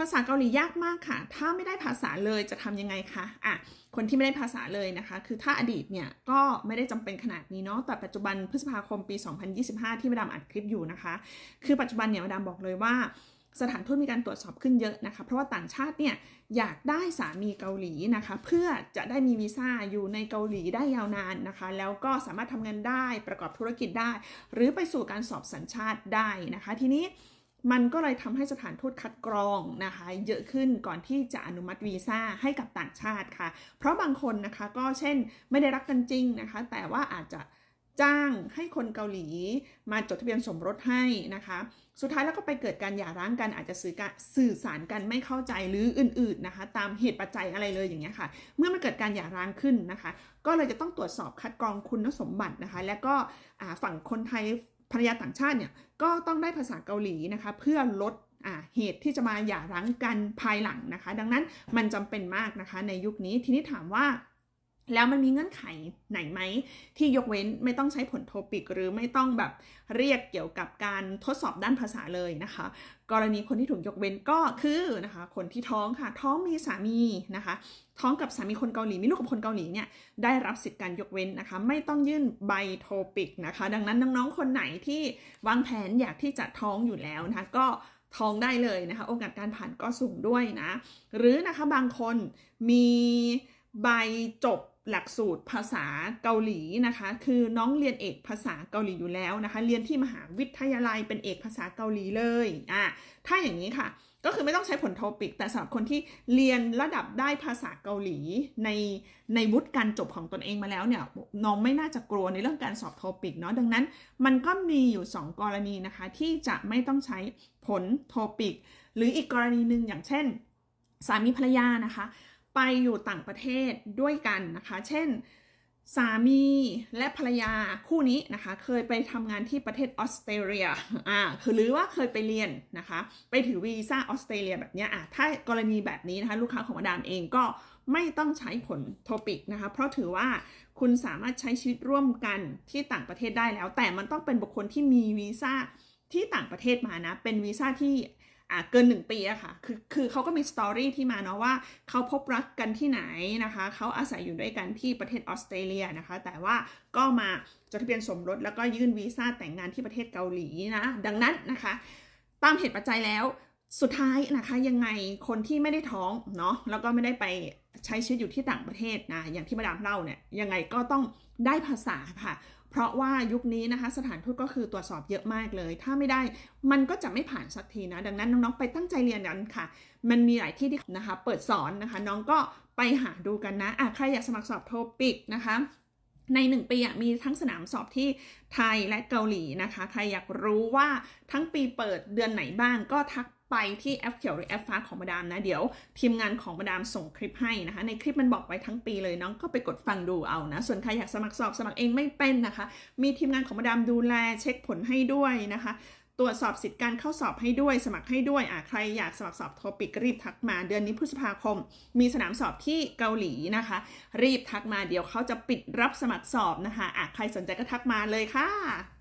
ภาษาเกาหลียากมากค่ะ ถ้าไม่ได้ภาษาเลยจะทำยังไงคะอะคนที่ไม่ได้ภาษาเลยนะคะ คือถ้าอดีตเนี่ยก็ไม่ได้จำเป็นขนาดนี้เนาะแต่ปัจจุบันพฤษภาคมปี 2025 ที่มาดามอัดคลิปอยู่นะคะ คือปัจจุบันเนี่ยมาดามบอกเลยว่าสถานทูตมีการตรวจสอบขึ้นเยอะนะคะ เพราะว่าต่างชาติเนี่ยอยากได้สามีเกาหลีนะคะ เพื่อจะได้มีวีซ่าอยู่ในเกาหลีได้ยาวนานนะคะ แล้วก็สามารถทำงานได้ประกอบธุรกิจได้ หรือไปสู่การสอบสัญชาติได้นะคะ ทีนี้ มันก็เลยทำให้สถานทูตคัดกรองนะคะ เยอะขึ้นก่อนที่จะอนุมัติวีซ่าให้กับต่างชาติค่ะ เพราะบางคนนะคะก็เช่นไม่ได้รักกันจริงนะคะ แต่ว่าอาจจะจ้างให้คนเกาหลีมาจดทะเบียนสมรสให้นะคะ สุดท้ายแล้วก็ไปเกิดการหย่าร้างกันอาจจะสื่อกสื่อสารกันไม่เข้าใจหรืออื่นๆนะคะ ตามเหตุปัจจัยอะไรเลยอย่างเงี้ยค่ะ เมื่อมันเกิดการหย่าร้างขึ้นนะคะ ก็เลยจะต้องตรวจสอบคัดกรองคุณสมบัตินะคะ และก็ฝั่งคนไทย ภรรยาต่างชาติเนี่ยก็ต้องได้ภาษาเกาหลีนะคะเพื่อลดอ่าเหตุที่จะมาหย่าร้างกันภายหลังนะคะ ดังนั้นมันจำเป็นมากนะคะในยุคนี้ทีนี้ถามว่า แล้วมันมีเงื่อนไขไหนไหม ที่ยกเว้นไม่ต้องใช้ผลโทปิก หรือไม่ต้องแบบเรียกเกี่ยวกับการทดสอบด้านภาษาเลยนะคะ กรณีคนที่ถูกยกเว้นก็คือนะคะคนที่ท้องค่ะ ท้องมีสามีนะคะ ท้องกับสามีคนเกาหลีมีลูกกับคนเกาหลีเนี่ยได้รับสิทธิการยกเว้นนะคะ ไม่ต้องยื่นใบโทปิกนะคะ ดังนั้นน้องๆคนไหนที่วางแผนอยากที่จะท้องอยู่แล้วนะคะก็ท้องได้เลยนะคะ โอกาสการผ่านก็สูงด้วยนะ หรือนะคะบางคนมีใบจบ หลักสูตรภาษาเกาหลีนะคะ คือน้องเรียนเอกภาษาเกาหลีอยู่แล้วนะคะ เรียนที่มหาวิทยาลัยเป็นเอกภาษาเกาหลีเลยอะถ้าอย่างนี้ค่ะ ก็คือไม่ต้องใช้ผลโทปิก แต่สำหรับคนที่เรียนระดับได้ภาษาเกาหลีในในวุฒิการจบของตนเองมาแล้วเนี่ยน้องไม่น่าจะกลัวในเรื่องการสอบโทปิกเนาะดังนั้น มันก็มีอยู่ 2 กรณีนะคะ ที่จะไม่ต้องใช้ผลโทปิก หรืออีกกรณีหนึ่งอย่างเช่น สามีภรรยานะคะ ไปอยู่ต่างประเทศด้วยกันนะคะ เช่นสามีและภรรยาคู่นี้นะคะ เคยไปทำงานที่ประเทศออสเตรเลียอ่าคือหรือว่าเคยไปเรียนนะคะ ไปถือวีซ่าออสเตรเลียแบบนี้อะถ้ากรณีแบบนี้นะคะ ลูกค้าของมาดามเองก็ไม่ต้องใช้ผลโทปิกนะคะ เพราะถือว่าคุณสามารถใช้ชีวิตร่วมกันที่ต่างประเทศได้แล้ว แต่มันต้องเป็นบุคคลที่มีวีซ่าที่ต่างประเทศมานะ เป็นวีซ่าที่ อะเกิน 1 ปีอะค่ะ คือคือเขาก็มีสตอรี่ที่มาเนาะว่าเขาพบรักกันที่ไหนนะคะ เขาอาศัยอยู่ด้วยกันที่ประเทศออสเตรเลียนะคะ แต่ว่าก็มาจดทะเบียนสมรสแล้วก็ยื่นวีซ่าแต่งงานที่ประเทศเกาหลีนะ ดังนั้นนะคะ ตามเหตุปัจจัยแล้วสุดท้ายนะคะยังไงคนที่ไม่ได้ท้องเนาะแล้วก็ไม่ได้ไปใช้ชีวิตอยู่ที่ต่างประเทศนะอย่างที่มาดามเล่าเนี่ยยังไงก็ต้องได้ภาษาค่ะ เพราะว่ายุคนี้นะคะสถานทูตก็คือตรวจสอบเยอะมากเลย ถ้าไม่ได้มันก็จะไม่ผ่านสักทีนะ ดังนั้นน้องๆไปตั้งใจเรียนกันค่ะ มันมีหลายที่ที่นะคะ เปิดสอนนะคะ น้องก็ไปหาดูกันนะอะใครอยากสมัครสอบโทปิกนะคะใน 1 ปีมีทั้งสนามสอบที่ไทยและเกาหลีนะคะ ใครอยากรู้ว่าทั้งปีเปิดเดือนไหนบ้างก็ทัก ไปที่แอปเขียวหรือแอปฟ้าของมาดามนะ เดี๋ยวทีมงานของมาดามส่งคลิปให้นะคะ ในคลิปมันบอกไว้ทั้งปีเลยน้องก็ไปกดฟังดูเอานะ ส่วนใครอยากสมัครสอบสมัครเองไม่เป็นนะคะ มีทีมงานของมาดามดูแลเช็คผลให้ด้วยนะคะตรวจสอบสิทธิ์การเข้าสอบให้ด้วย สมัครให้ด้วยอะใครอยากสมัครสอบโทปิกรีบทักมา เดือนนี้พฤษภาคม มีสนามสอบที่เกาหลีนะคะ รีบทักมาเดี๋ยวเขาจะปิดรับสมัครสอบนะคะอะใครสนใจก็ทักมาเลยค่ะ